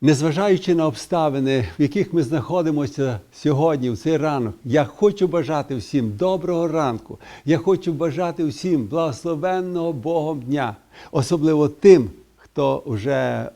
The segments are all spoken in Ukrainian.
Незважаючи на обставини, в яких ми знаходимося сьогодні, в цей ранок, я хочу бажати всім доброго ранку. Я хочу бажати всім благословенного Богом дня, особливо тим, хто вже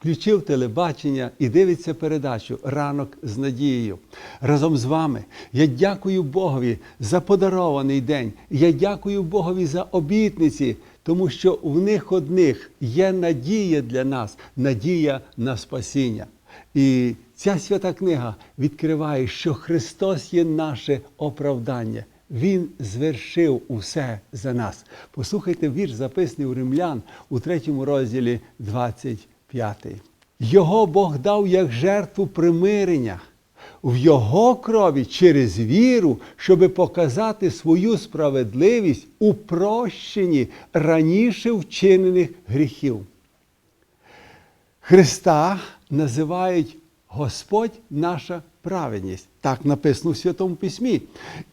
включив телебачення і дивиться передачу Ранок з надією. Разом з вами я дякую Богові за подарований день. Я дякую Богові за обітниці, тому що в них одних є надія для нас, надія на спасіння. І ця свята книга відкриває, що Христос є наше оправдання. Він звершив усе за нас. Послухайте вірш, записаний у римлян у третьому розділі 25. Його Бог дав як жертву примирення в Його крові через віру, щоби показати свою справедливість у прощенні раніше вчинених гріхів. Христа називають Господь наша праведність. Так написано в Святому Письмі.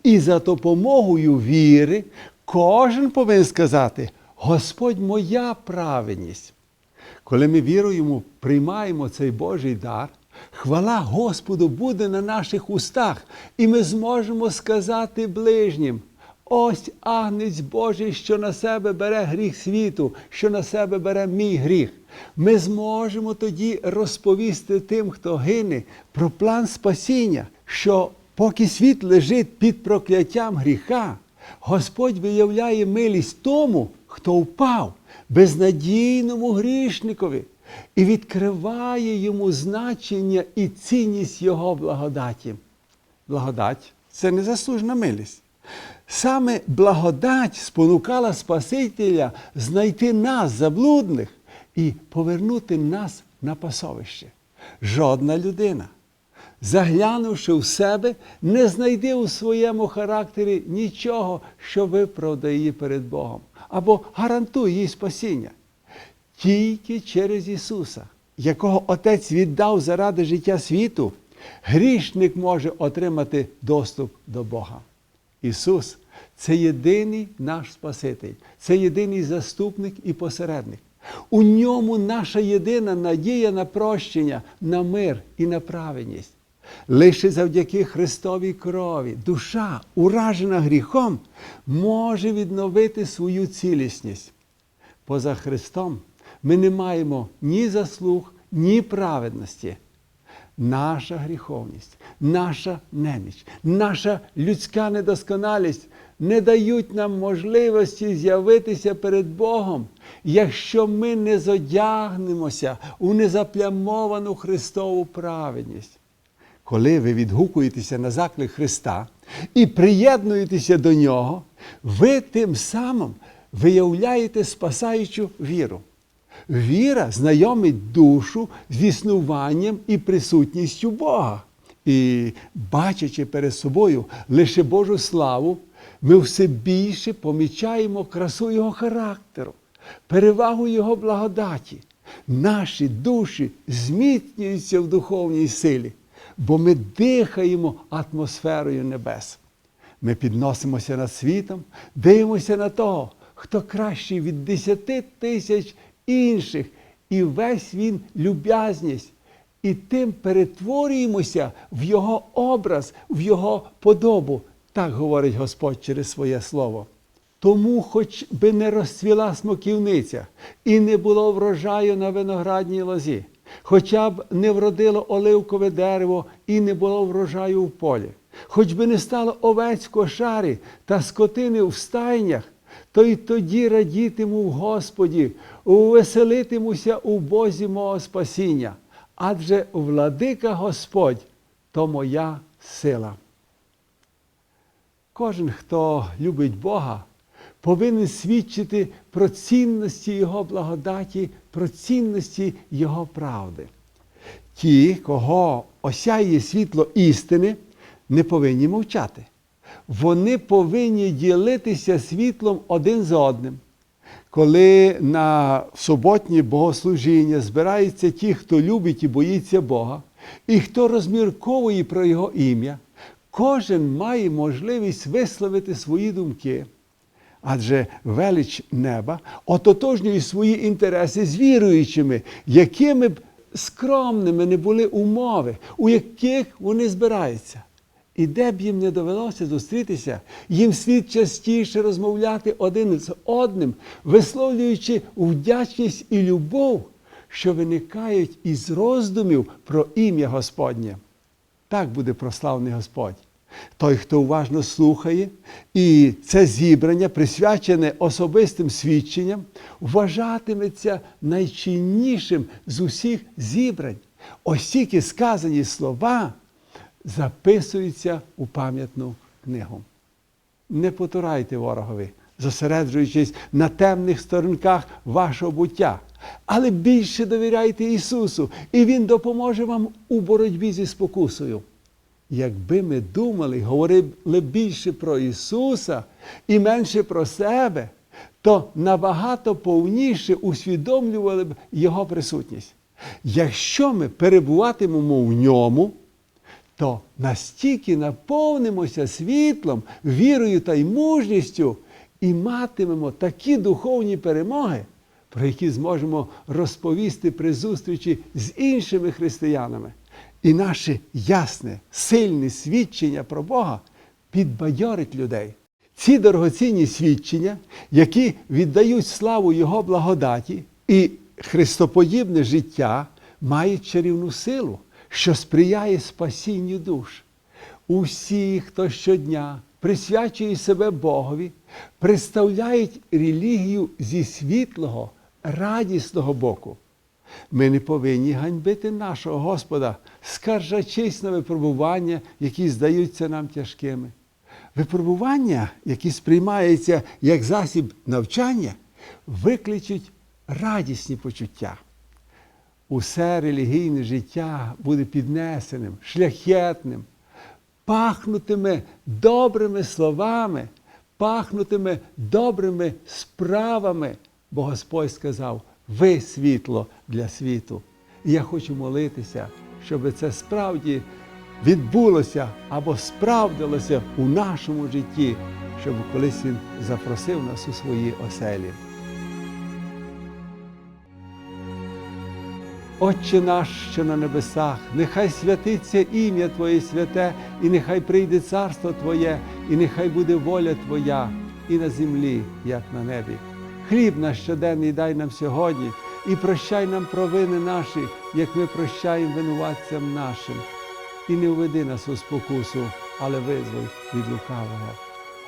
І за допомогою віри кожен повинен сказати: Господь моя праведність. Коли ми віруємо, приймаємо цей Божий дар, хвала Господу буде на наших устах, і ми зможемо сказати ближнім. Ось агнець Божий, що на себе бере гріх світу, що на себе бере мій гріх. Ми зможемо тоді розповісти тим, хто гине, про план спасіння, що поки світ лежить під прокляттям гріха, Господь виявляє милість тому, хто впав, безнадійному грішникові, і відкриває йому значення і цінність Його благодаті. Благодать це незаслужена милість. Саме благодать спонукала Спасителя знайти нас, заблудних, і повернути нас на пасовище. Жодна людина, заглянувши в себе, не знайде у своєму характері нічого, що виправдає її перед Богом або гарантує їй спасіння. Тільки через Ісуса, якого Отець віддав заради життя світу, грішник може отримати доступ до Бога. Ісус це єдиний наш Спаситель, це єдиний заступник і посередник. У ньому наша єдина надія на прощення, на мир і на праведність. Лише завдяки Христовій крові душа, уражена гріхом, може відновити свою цілісність. Поза Христом ми не маємо ні заслуг, ні праведності. Наша гріховність, наша неміч, наша людська недосконалість не дають нам можливості з'явитися перед Богом, якщо ми не зодягнемося у незаплямовану Христову праведність. Коли ви відгукуєтеся на заклик Христа і приєднуєтеся до Нього, ви тим самим виявляєте спасаючу віру. Віра знайомить душу з існуванням і присутністю Бога. І, бачачи перед собою лише Божу славу, ми все більше помічаємо красу Його характеру, перевагу Його благодаті. Наші душі зміцнюються в духовній силі, бо ми дихаємо атмосферою небес. Ми підносимося над світом, дивимося на того, хто кращий від десяти тисяч інших, і весь він люб'язність. І тим перетворюємося в Його образ, в Його подобу. Так говорить Господь через своє слово. Тому, хоч би не розцвіла смоківниця і не було врожаю на виноградній лозі, хоча б не вродило оливкове дерево і не було врожаю в полі, хоч би не стало овець в кошарі та скотини в стайнях, то й тоді радітиму в Господі, увеселитимуся у Бозі мого спасіння, адже владика Господь то моя сила. Кожен, хто любить Бога, повинен свідчити про цінності Його благодаті, про цінності Його правди. Ті, кого осяє світло істини, не повинні мовчати. Вони повинні ділитися світлом один з одним. Коли на суботні богослужіння збираються ті, хто любить і боїться Бога, і хто розмірковує про Його ім'я, кожен має можливість висловити свої думки. Адже велич неба ототожнює свої інтереси з віруючими, якими б скромними не були умови, у яких вони збираються. І де б їм не довелося зустрітися, їм слід частіше розмовляти один з одним, висловлюючи вдячність і любов, що виникають із роздумів про ім'я Господнє. Так буде прославний Господь. Той, хто уважно слухає, і це зібрання, присвячене особистим свідченням, вважатиметься найчиннішим з усіх зібрань. Ось тільки сказані слова записуються у пам'ятну книгу. Не потурайте ворогові, зосереджуючись на темних сторонках вашого буття, але більше довіряйте Ісусу, і Він допоможе вам у боротьбі зі спокусою. Якби ми думали, говорили більше про Ісуса і менше про себе, то набагато повніше усвідомлювали б Його присутність. Якщо ми перебуватимемо в ньому, то настільки наповнимося світлом, вірою та й мужністю і матимемо такі духовні перемоги, про які зможемо розповісти при зустрічі з іншими християнами. І наше ясне, сильне свідчення про Бога підбадьорить людей. Ці дорогоцінні свідчення, які віддають славу Його благодаті і христоподібне життя, мають чарівну силу, що сприяє спасінню душ. Усі, хто щодня присвячує себе Богові, представляють релігію зі світлого, радісного боку. Ми не повинні ганьбити нашого Господа, скаржачись на випробування, які здаються нам тяжкими. Випробування, які сприймаються як засіб навчання, викличуть радісні почуття. Усе релігійне життя буде піднесеним, шляхетним, пахнутиме добрими словами, пахнутиме добрими справами, бо Господь сказав, ви світло для світу. І я хочу молитися, щоб це справді відбулося або справдилося у нашому житті, щоб колись Він запросив нас у свої оселі. Отче наш, що на небесах, нехай святиться ім'я Твоє святе, і нехай прийде царство Твоє, і нехай буде воля Твоя і на землі, як на небі. Хліб наш щоденний дай нам сьогодні, і прощай нам провини наші, як ми прощаємо винуватцям нашим. І не введи нас у спокусу, але визволь від лукавого.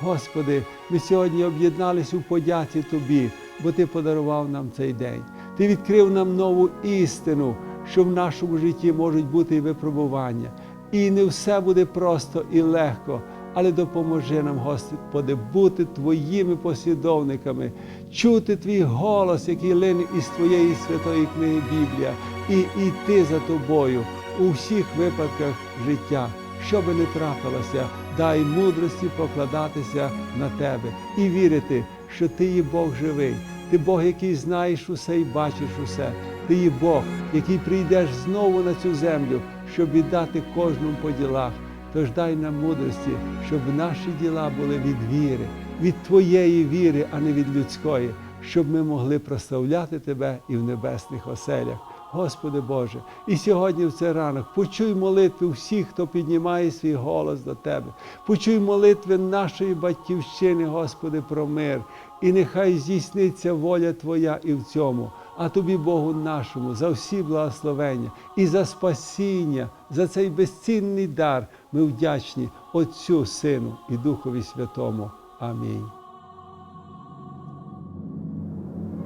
Господи, ми сьогодні об'єднались у подяці Тобі, бо Ти подарував нам цей день. Ти відкрив нам нову істину, що в нашому житті можуть бути і випробування. І не все буде просто і легко, але допоможи нам, Господи, бути Твоїми послідовниками, чути Твій голос, який лине із Твоєї святої книги Біблія, і йти за Тобою у всіх випадках життя. Що би не трапилося, дай мудрості покладатися на Тебе і вірити, що Ти є Бог живий. Ти Бог, який знаєш усе і бачиш усе. Ти є Бог, який прийдеш знову на цю землю, щоб віддати кожному по ділах. Тож дай нам мудрості, щоб наші діла були від віри, від Твоєї віри, а не від людської, щоб ми могли прославляти Тебе і в небесних оселях. Господи Боже, і сьогодні в цей ранок почуй молитви всіх, хто піднімає свій голос до Тебе. Почуй молитви нашої батьківщини, Господи, про мир. І нехай здійсниться воля Твоя і в цьому, а Тобі, Богу нашому, за всі благословення і за спасіння, за цей безцінний дар ми вдячні Отцю, Сину і Духові Святому. Амінь.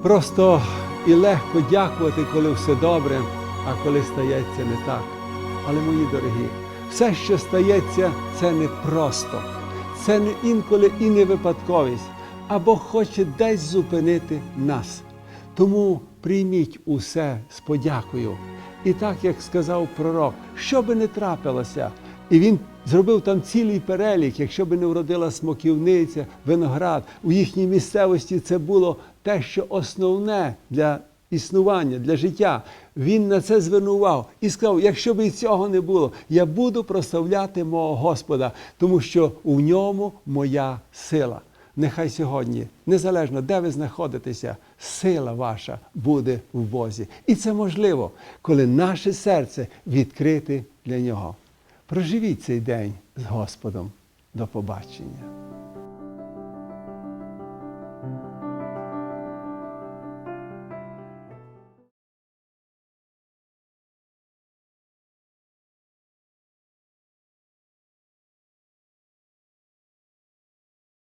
Просто і легко дякувати, коли все добре, а коли стається не так. Але, мої дорогі, все, що стається, це не просто, це не інколи і не випадковість, а Бог хоче десь зупинити нас. Тому прийміть усе з подякою. І так, як сказав пророк, що би не трапилося, і він зробив там цілий перелік, якщо би не вродила смоківниця, виноград, у їхній місцевості це було те, що основне для існування, для життя. Він на це звернував і сказав: якщо б і цього не було, я буду прославляти мого Господа, тому що у ньому моя сила. нехай сьогодні, незалежно де ви знаходитеся, сила ваша буде в Бозі. І це можливо, коли наше серце відкрите для Нього. Проживіть цей день з Господом. До побачення.